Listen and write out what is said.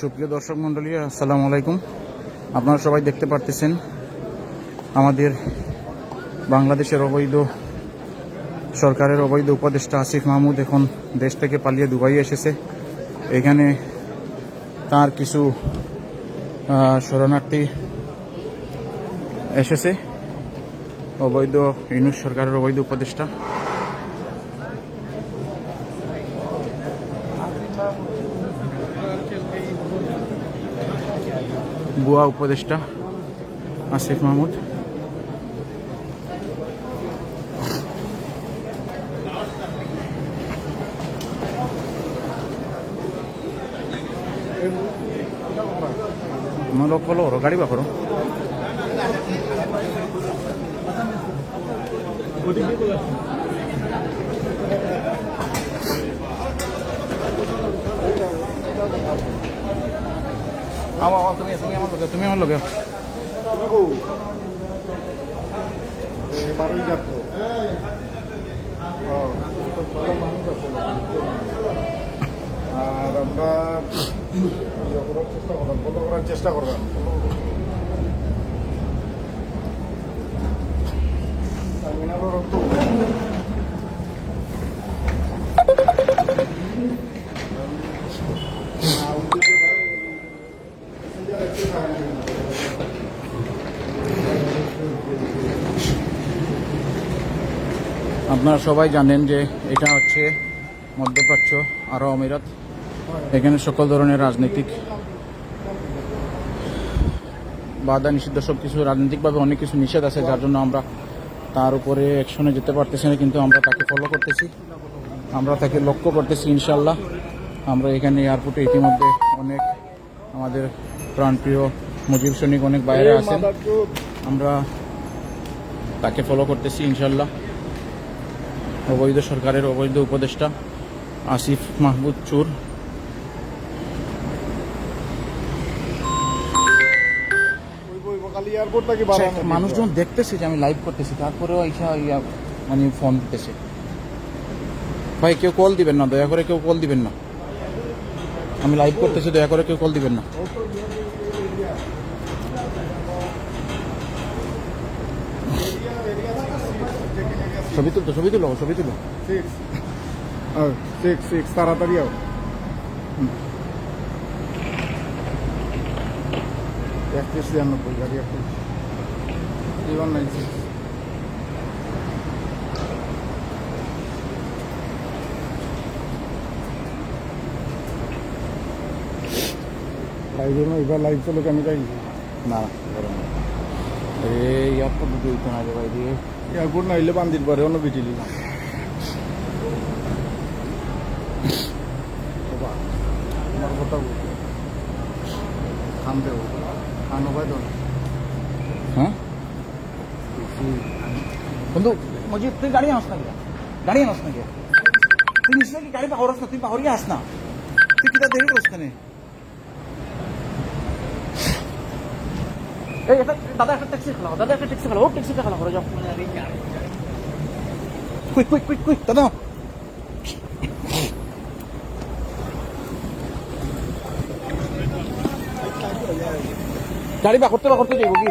সুপ্রিয় দর্শক মন্ডলী আসসালামু আলাইকুম। আপনারা সবাই দেখতে পারতেছেন আমাদের বাংলাদেশের অবৈধ সরকারের অবৈধ উপদেষ্টা আসিফ মাহমুদ এখন দেশ থেকে পালিয়ে দুবাই এসেছে। এখানে তার কিছু শরণার্থী এসেছে। অবৈধ ইউনুস সরকারের অবৈধ উপদেষ্টা। বুয়া উপদেষ্টা আসিফ মাহমুদ। coloro, গাড়ি বা করো আও আও তুমি তুমি আমার লগে তুমি আমার যাত্র আর আমরা চেষ্টা করলাম আপনারা সবাই জানেন যে এটা হচ্ছে মধ্যপ্রাচ্য আরব আমিরাত। এখানে সকল ধরনের রাজনৈতিক বাধা, নিষিদ্ধ সব কিছু রাজনৈতিকভাবে অনেক কিছু নিষেধ আছে, যার জন্য আমরা তার উপরে অ্যাকশনে যেতে পারতেছি না, কিন্তু আমরা তাকে ফলো করতেছি। আমরা তাকে লক্ষ্য করতেছি ইনশাল্লাহ আমরা এখানে এয়ারপোর্টে ইতিমধ্যে অনেক আমাদের প্রাণপ্রিয় মুজিব সৈনিক অনেক বাইরে আছেন। আমরা তাকে ফলো করতেছি ইনশাল্লাহ অবৈধ সরকারের অবৈধ উপদেষ্টা আসিফ মাহবুদ চুর। বাড়ানো মানুষজন দেখতেছে যে আমি লাইভ করতেছি তারপরেও ইয়া মানে ফোন দিতেছে। ভাই কেউ কল দিবেন না দয়া করে কেউ কল দিবেন না। আমি লাইভ করতেছি দয়া করে কেউ কল দিবেন না। ছবি তুলতো ছবি তুলো ছবি তুলো। সিক্স সিক্স সিক্স তাড়াতাড়ি আও। একত্রিশ ছিয়ানব্বই গাড়ি একত্রিশ। থ্রি ওয়ান নাইন সিক্স লাইভে এবার লাইভ চলো আমি যাই। না না গরম না। এ এয়ারপোর্ট দিতে হইতো না রে ভাই দিয়ে এয়ারপোর্ট না হইলে বান্দির পরে অন্য বিটিলি আমার কথা বল থামতে হবে খানো ভাই তো হ্যাঁ বন্ধু মজিদ তুই গাড়ি আনস না গিয়া গাড়ি আনস না গিয়া তুই নিশ্চয় কি এই একটা দাদা একটা ট্যাক্সি খেলাও, দাদা একটা ট্যাক্সি খেলাও, ও ট্যাক্সিটা খেলাও করে যাও কুইক কুইক কুইক কুইক দাদা। গাড়ি বা করতে বা করতে যাইব কি?